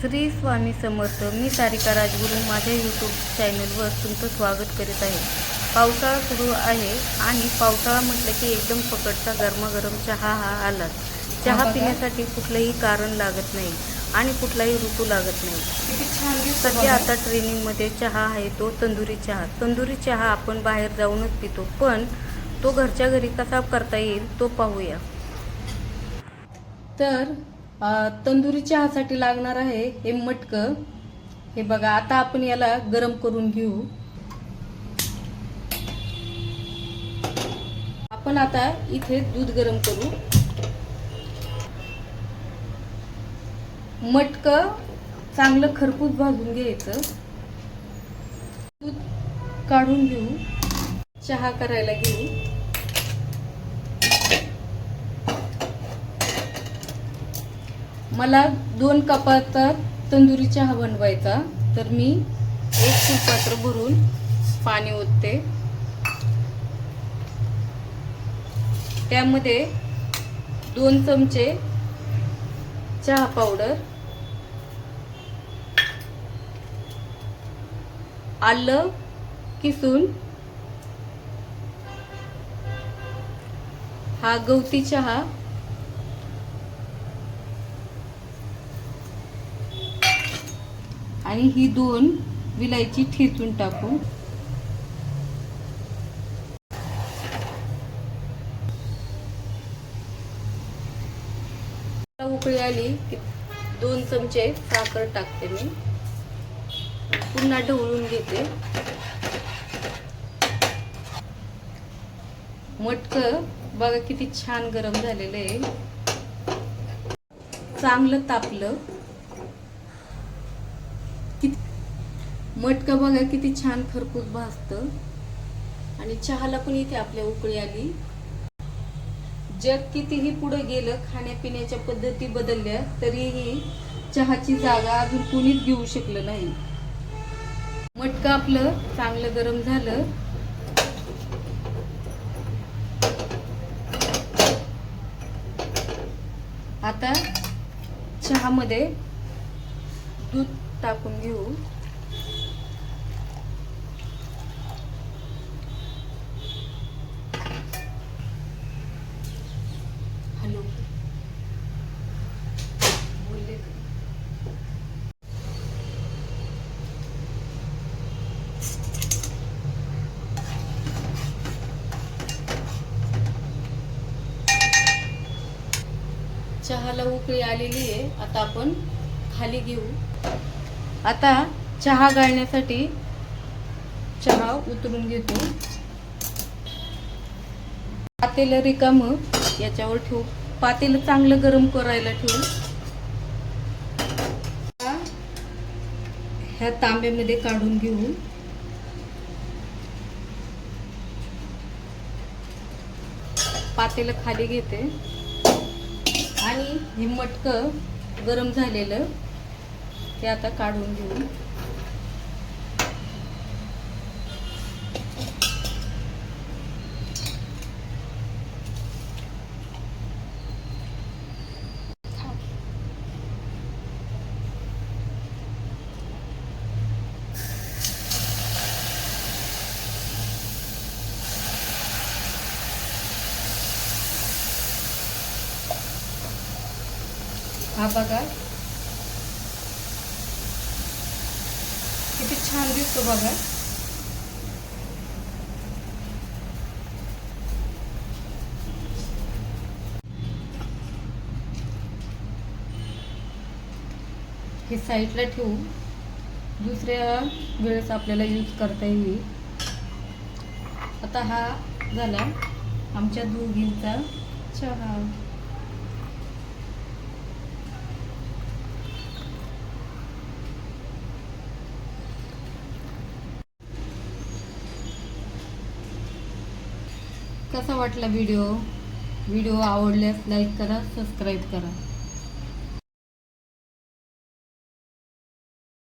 श्री स्वामी समर्थ मी सारिका राजगुरू माझ्या यूट्यूब चॅनलवर तुमचं स्वागत करीत आहे. पावसाळा सुरू आहे आणि पावसाळा म्हटलं की एकदम पकडता गरमागरम चहा हा आलाच. चहा. पिण्यासाठी कुठलंही कारण लागत नाही आणि कुठलाही ऋतू लागत नाही. सध्या आता ट्रेनिंगमध्ये चहा आहे तो तंदुरी चहा. तंदुरी चहा आपण बाहेर जाऊनच पितो पण तो घरच्या घरी कसा करता येईल तो पाहूया. तर तंदुरी चहासाठी लागणार आहे हे मटकं. हे बघा आता आपण याला गरम करून घेऊ. आपण आता इथे दूध गरम करू. मटकं चांगलं खरपूस भाजून घ्यायचं. दूध काढून घेऊ. चहा करायला घेऊ. मला दोन कपाचा तंदुरी चहा बनवायचा. तर मी एक फुलपात्र भरून पाणी ओतते. त्यामध्ये दोन चमचे चहा पावडर आलं किसून हा गवती चहा आणि ही दोन विलायची ठेचून टाकू. उकळी आली की दोन चमचे साखर टाकते मी. पुन्हा ढवळून घेते. मटक बघा किती छान गरम झालेलं आहे. चांगलं तापलं. मटका बघा किती छान खरपूस भाजतं. आणि चहाला पण इथे आपल्या उकळी आली. जग कितीही पुढे गेलं खाण्यापिण्याच्या पद्धती बदलल्या तरीही चहाची जागा अजून कुणीच घेऊ शकलं नाही. मटक आपलं चांगलं गरम झालं. आता चहामध्ये दूध टाकून घेऊ. चहाला उकळी आलेली आहे. आता आपण खाली घेऊ. आता चहा गाळण्यासाठी चहा उतरून घेतो. पातेलं रिकाम याच्यावर ठेवू. पातेलं चांगलं गरम करायला ठेवू. ह्या तांब्यामध्ये काढून घेऊ. पातेलं खाली घेते. आणि हे मटकं गरम झालेलं ते आता काढून घेऊ. हा बघा. किती छान दिसतो बघा. हे साईडला ठेवू दुसऱ्या वेळेस आपल्याला यूज करता येईल. आता हा झाला आमच्या दोघींचा चहा. कसा वाटला व्हिडिओ व्हिडिओ आवडल्यास लाईक करा सबस्क्राईब करा.